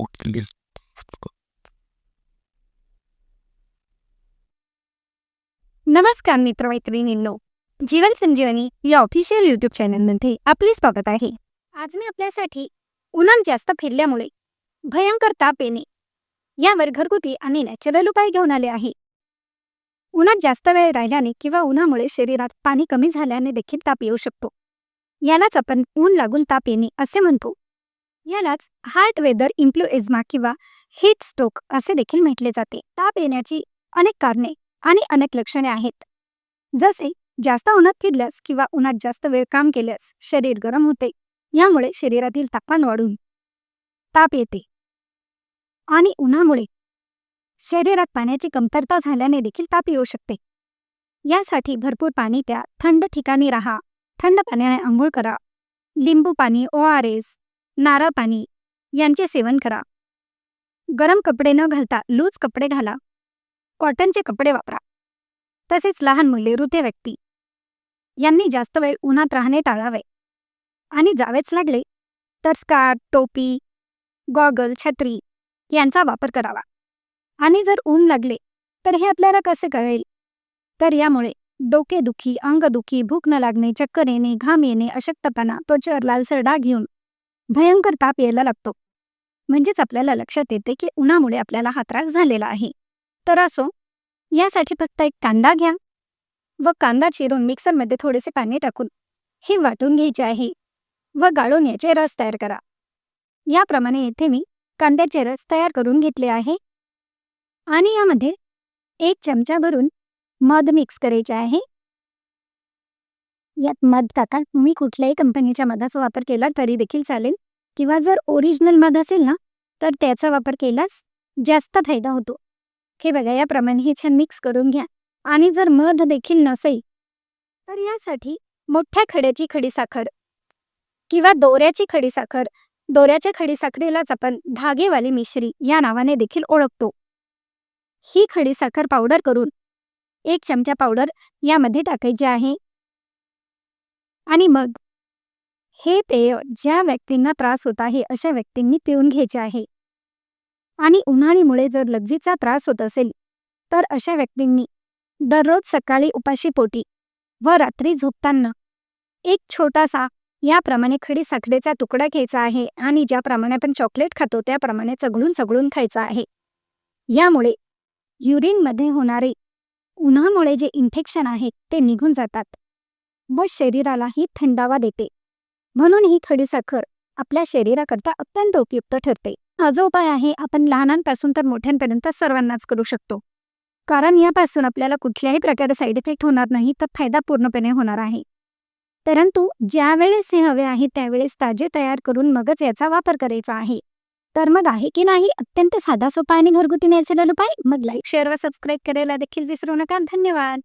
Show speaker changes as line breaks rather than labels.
उठली
नमस्कार मित्रमैत्रिणींनो. जीवन संजीवनी या ऑफिशियल युट्यूब चॅनलमध्ये आपले स्वागत आहे. आज मी आपल्यासाठी उन्हात जास्त फिरल्यामुळे भयंकर ताप येणे यावर घरगुती आणि नॅचरल उपाय घेऊन आले आहे. उन्हात जास्त वेळ राहिल्याने किंवा उन्हामुळे शरीरात पाणी कमी झाल्याने देखील ताप येऊ शकतो. यालाच आपण ऊन लागून ताप येणे असे म्हणतो. यालाच हार्ट वेदर इन्फ्लुएझमा किंवा हीट स्ट्रोक असे देखील म्हटले जाते. ताप येण्याची अनेक कारणे आणि अनेक लक्षणे आहेत. जसे जास्त उन्हात फिरल्यास किंवा उन्हात जास्त वेळ काम केल्यास शरीर गरम होते. यामुळे शरीरातील तापमान वाढून ताप येते. आणि उन्हामुळे शरीरात पाण्याची कमतरता झाल्याने देखील ताप येऊ शकते. यासाठी भरपूर पाणी प्या थंड ठिकाणी राहा. थंड पाण्याने आंघोळ करा. लिंबू पाणी ओ आर एस नारळ पाणी. यांचे सेवन करा. गरम कपडे न घालता लूज कपडे घाला. कॉटनचे कपडे वापरा. तसेच लहान मुले वृद्ध व्यक्ती. यांनी जास्त वेळ उन्हात राहणे टाळावे. आणि जावेच लागले तर स्कार्फ टोपी गॉगल छत्री यांचा वापर करावा. आणि जर ऊन लागले तर हे आपल्याला कसे कळेल? तर यामुळे डोकेदुखी अंगदुखी भूक न लागणे चक्कर येणे घाम येणे अशक्तपणा त्वचेवर लालसर डाग घेऊन भयंकर ताप यायला लागतो. म्हणजेच आपल्याला लक्षात येते की उन्हामुळे आपल्याला हा त्रास झालेला आहे. तर असो यासाठी फक्त एक कांदा घ्या व कांदा चिरून मिक्सरमध्ये थोडेसे पाणी टाकून हे वाटून घ्यायचे आहे व गाळून याचे रस तयार करा. याप्रमाणे येथे मी कांद्याचे रस तयार करून घेतले आहे. आणि यामध्ये एक चमचा भरून मध मिक्स करायचे आहे. यात मध टाका. तुम्ही कुठल्याही कंपनीच्या मधाचा वापर केला तरी देखील चालेल. किंवा जर ओरिजिनल मध असेल ना तर त्याचा वापर केलाच जास्त फायदा होतो. हे बघा याप्रमाणे हे छान मिक्स करून घ्या. आणि जर मध देखील नसेल तर यासाठी मोठ्या खड्याची खडीसाखर किंवा दोऱ्याची खडीसाखर दोऱ्याच्या खडीसाखरेलाच आपण धागेवाली मिश्री या नावाने देखील ओळखतो. ही खडीसाखर पावडर करून एक चमचा पावडर यामध्ये टाकायची आहे. आणि मग? हे पेय ज्या व्यक्तींना त्रास होत आहे अशा व्यक्तींनी पिऊन घ्यायचे आहे. आणि उन्हाळीमुळे जर लघवीचा त्रास होत असेल तर अशा व्यक्तींनी दररोज सकाळी उपाशी पोटी व रात्री झोपताना एक छोटासा याप्रमाणे खडी साखरेचा तुकडा घ्यायचा आहे आणि ज्याप्रमाणे आपण चॉकलेट खातो त्याप्रमाणे चघळून चघळून खायचा आहे. यामुळे युरिनमध्ये होणारे उन्हामुळे जे इन्फेक्शन आहे ते निघून जातात. व शरीरालाही थंडावा देते. म्हणून ही खडीसाखर आपल्या शरीराकरता अत्यंत उपयुक्त ठरते. हा जो उपाय आहे आपण लहानांपासून तर मोठ्यांपर्यंत सर्वांनाच करू शकतो. कारण यापासून आपल्याला कुठल्याही प्रकारे साईड इफेक्ट होणार नाही तर फायदा पूर्णपणे होणार आहे. परंतु ज्यावेळेस हे हवे आहे त्यावेळेस ताजे तयार करून मगच याचा वापर करायचा आहे. तर मग आहे की नाही अत्यंत साधा सोपा आणि घरगुती नॅचरल उपाय? मग लाईक शेअर व सबस्क्राईब करायला देखील विसरू नका. धन्यवाद.